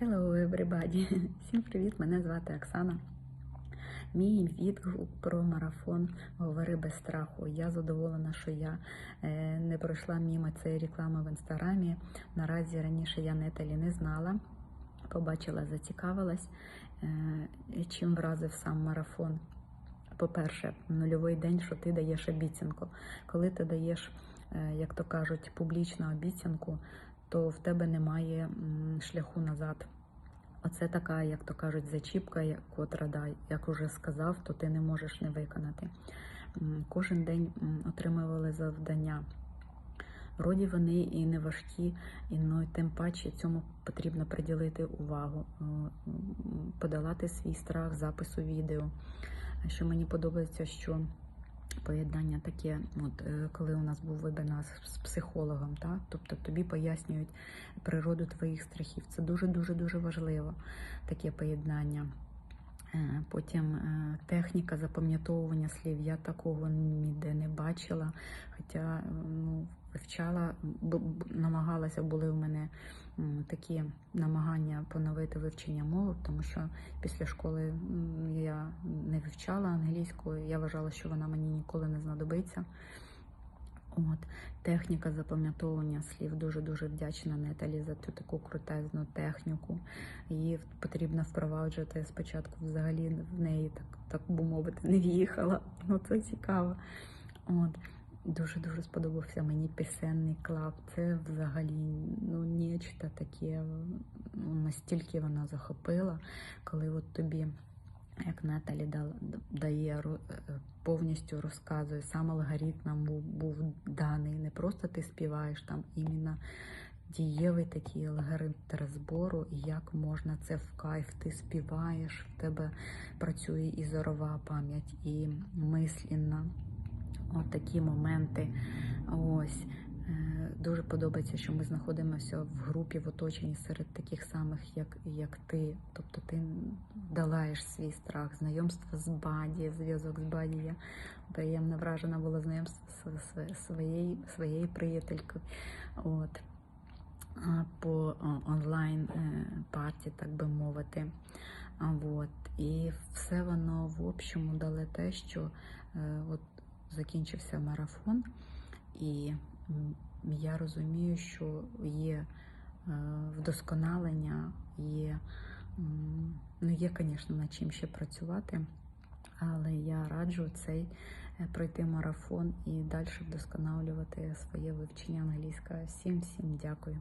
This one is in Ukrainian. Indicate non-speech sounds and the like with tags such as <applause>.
Hello, everybody! <laughs> Всім привіт! Мене звати Оксана. Мій відгук про марафон Говори без страху. Я задоволена, що я е, не пройшла мимо цієї реклами в інстаграмі. Наразі раніше я Неталі не знала. Побачила, зацікавилась, е, чим вразив сам марафон. По-перше, нульовий день, що ти даєш обіцянку. Коли ти даєш, е, як то кажуть, публічну обіцянку, то в тебе немає шляху назад. Оце така, як то кажуть, зачіпка, котра да, як уже сказав, то ти не можеш не виконати. Кожен день отримували завдання. Вроді вони і не важкі, і ну, тим паче цьому потрібно приділити увагу, е, подолати свій страх запису відео. Що мені подобається, що поєднання таке, от е, коли у нас був вебінар з психологом, так? тобто тобі пояснюють природу твоїх страхів. Це дуже дуже важливо, таке поєднання. Е, Потім е, техніка запам'ятовування слів. Я такого ніде не бачила. Хоча ну, вивчала, намагалася, були у мене такі намагання поновити вивчення мови, тому що після школи я не вивчала англійську. Я вважала, що вона мені ніколи не знадобиться. От техніка запам'ятовування слів дуже дуже вдячна Неталі за цю таку крутезну техніку. Її потрібно впроваджувати спочатку. Взагалі в неї так, так би мовити, не в'їхала. Ну це цікаво. От дуже дуже сподобався мені пісенний клаб. Це взагалі ну нечто таке. Настільки вона захопила, коли от тобі. Як Наталі дає е, повністю розказує, сам алгоритм був, був даний. Не просто ти співаєш там іменно дієвий такий алгоритм розбору, і як можна це в кайф. Ти співаєш, в тебе працює і зорова пам'ять, і мислінна. От такі моменти. Ось. Е, Дуже подобається, що ми знаходимося в групі, в оточенні серед таких самих, як, як ти. Тобто ти долаєш свій страх, знайомство з Баді, зв'язок з Баді. Я приємно вражена була знайомство своєю, своєю приятелькою. От. По онлайн е, парті, так би мовити. От. І все воно в общому дало те, що е, от закінчився марафон, і я розумію, що є е, вдосконалення, є, ну є, звісно, над чим ще працювати, але я раджу цей е, пройти марафон і далі вдосконалювати своє вивчення англійської. Всім всім дякую.